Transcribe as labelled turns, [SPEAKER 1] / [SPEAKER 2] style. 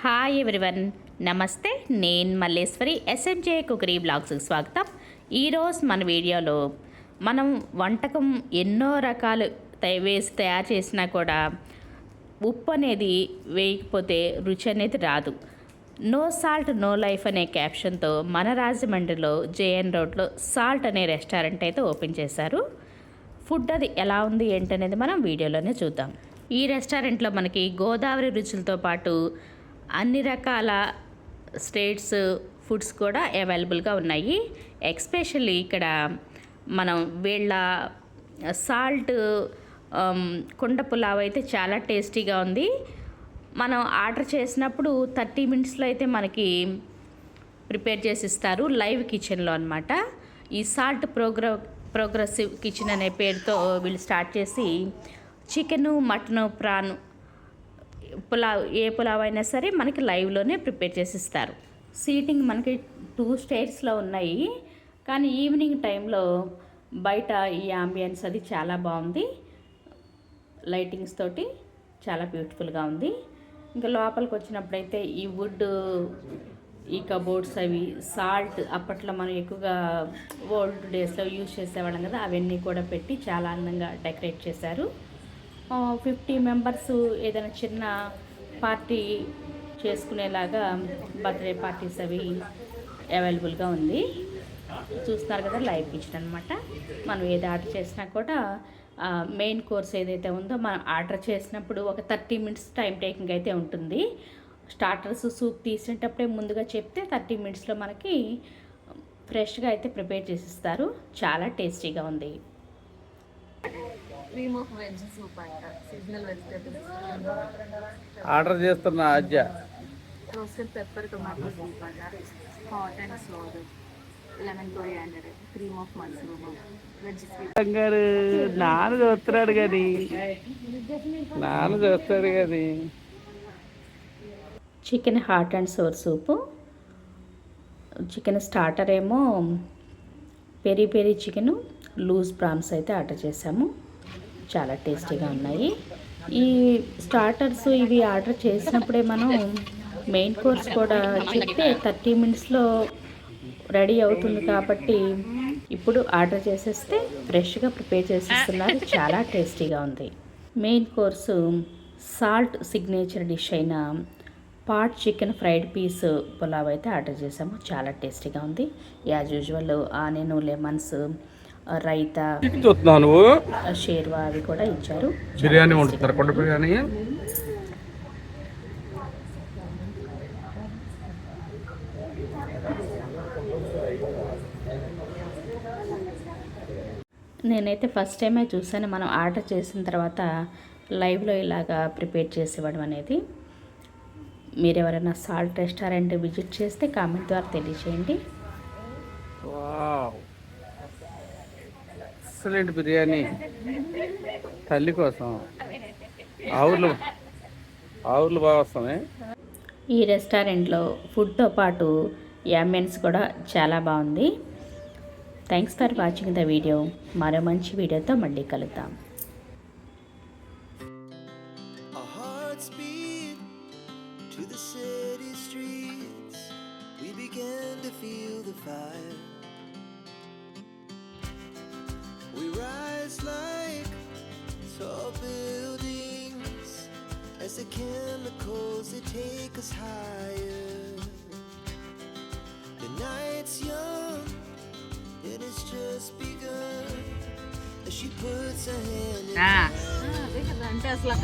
[SPEAKER 1] Hi everyone నమస్తే నేను Malleswari SMJ cookery బ్లాగ్స్కి స్వాగతం. ఈరోజు మన వీడియోలో మనం వంటకం ఎన్నో రకాలు తయ- వేసి తయారు చేసినా కూడా ఉప్పు అనేది వేయకపోతే రుచి అనేది రాదు. నో సాల్ట్ నో లైఫ్ అనే క్యాప్షన్తో మన రాజమండ్రిలో జేఎన్ రోడ్లో సాల్ట్ అనే రెస్టారెంట్ అయితే ఓపెన్ చేశారు. ఫుడ్ అది ఎలా ఉంది ఏంటనేది మనం వీడియోలోనే చూద్దాం. ఈ రెస్టారెంట్లో మనకి గోదావరి రుచులతో పాటు అన్ని రకాల స్టేట్స్ ఫుడ్స్ కూడా అవైలబుల్గా ఉన్నాయి. ఎక్స్పెషల్లీ ఇక్కడ మనం వీళ్ళ సాల్ట్ కుండ పులావ్ అయితే చాలా టేస్టీగా ఉంది. మనం ఆర్డర్ చేసినప్పుడు థర్టీ మినిట్స్లో అయితే మనకి ప్రిపేర్ చేసి ఇస్తారు లైవ్ కిచెన్లో అనమాట ఈ సాల్ట్ ప్రోగ్ర ప్రోగ్రెసివ్ కిచెన్ అనే పేరుతో వీళ్ళు స్టార్ట్ చేసి చికెను మటను ప్రాన్ పులావ్ ఏ పులావ్ అయినా సరే మనకి లైవ్లోనే ప్రిపేర్ చేసి ఇస్తారు సీటింగ్ మనకి టూ స్టేట్స్లో ఉన్నాయి. కానీ ఈవినింగ్ టైంలో బయట ఈ అంబియన్స్ అది చాలా బాగుంది. లైటింగ్స్ తోటి చాలా బ్యూటిఫుల్గా ఉంది. ఇంకా లోపలికి వచ్చినప్పుడైతే ఈ వుడ్ ఈ కబోర్డ్స్ అవి సాల్ట్ అప్పట్లో మనం ఎక్కువగా ఓల్డ్ డేస్లో యూజ్ చేసేవాళ్ళం కదా అవన్నీ కూడా పెట్టి చాలా అందంగా డెకరేట్ చేశారు. ఫిఫ్టీ మెంబర్స్ ఏదైనా చిన్న పార్టీ చేసుకునేలాగా బర్త్డే పార్టీస్ అవి అవైలబుల్గా ఉంది. చూస్తున్నారు కదా లైవ్ కిచెన్ అనమాట మనం ఏది ఆర్డర్ చేసినా కూడా మెయిన్ కోర్స్ ఏదైతే ఉందో మనం ఆర్డర్ చేసినప్పుడు ఒక థర్టీ మినిట్స్ టైం టేకింగ్ అయితే ఉంటుంది. స్టార్టర్స్ సూప్ తీసేటప్పుడే ముందుగా చెప్తే థర్టీ మినిట్స్లో మనకి ఫ్రెష్గా అయితే ప్రిపేర్ చేసిస్తారు. చాలా టేస్టీగా ఉంది.
[SPEAKER 2] క్రీమ్ ఆఫ్ వెజ్ సూప్ అంట సీజనల్ వెజిటేబుల్స్
[SPEAKER 3] ఆర్డర్ చేస్తున్న అజ్జ
[SPEAKER 2] రోస్టెడ్ పెప్పర్ టొమాటో సూప్ అంట hot and lemon coriander cream of mushroom
[SPEAKER 3] గారు నాన్న చూస్తున్నాడు కానీ. నాన్న చూస్తాడు కానీ.
[SPEAKER 1] Chicken hot and sour soup. Chicken starter ఏమో peri peri chicken loose prawns అయితే ఆర్డర్ చేసాము చాలా టేస్టీగా ఉన్నాయి. ఈ స్టార్టర్స్ ఇవి ఆర్డర్ చేసినప్పుడే మనం మెయిన్ కోర్స్ కూడా చెప్తే థర్టీ మినిట్స్లో రెడీ అవుతుంది కాబట్టి ఇప్పుడు ఆర్డర్ చేసేస్తే ఫ్రెష్గా ప్రిపేర్ చేసేస్తున్నారు. చాలా టేస్టీగా ఉంది. Main course Salt signature dish అయిన pot chicken fried peas pulao అయితే ఆర్డర్ చేసాము. చాలా టేస్టీగా ఉంది. As usual onion lemons raita
[SPEAKER 3] చూస్తున్నావు నువ్వు?
[SPEAKER 1] షేర్వా అవి కూడా ఇచ్చారు.
[SPEAKER 3] బిర్యానీ వండుతున్నారు కొండ బిర్యానీ?
[SPEAKER 1] నేనైతే ఫస్ట్ టైమే చూసాను మనం ఆర్డర్ చేసిన తర్వాత లైవ్లో ఇలాగా ప్రిపేర్ చేసి ఇవ్వడం అనేది. మీరు ఎవరైనా సాల్ట్ రెస్టారెంట్ విజిట్ చేస్తే కామెంట్ ద్వారా తెలియచేయండి
[SPEAKER 3] వావ్. ఎక్సలెంట్ బిర్యానీ. తల్లి కోసం. ఆవులు ఆవులు బాగా వస్తున్నాయి
[SPEAKER 1] ఈ రెస్టారెంట్లో ఫుడ్తో పాటు యాంబియన్స్ కూడా చాలా బాగుంది. Thanks for watching the video. మరో మంచి వీడియోతో మళ్ళీ కలుద్దాం.
[SPEAKER 4] To the city streets. We began to feel the fire. us higher. The night's young, it's just begun. As she puts her hand in. Ah. Ah, look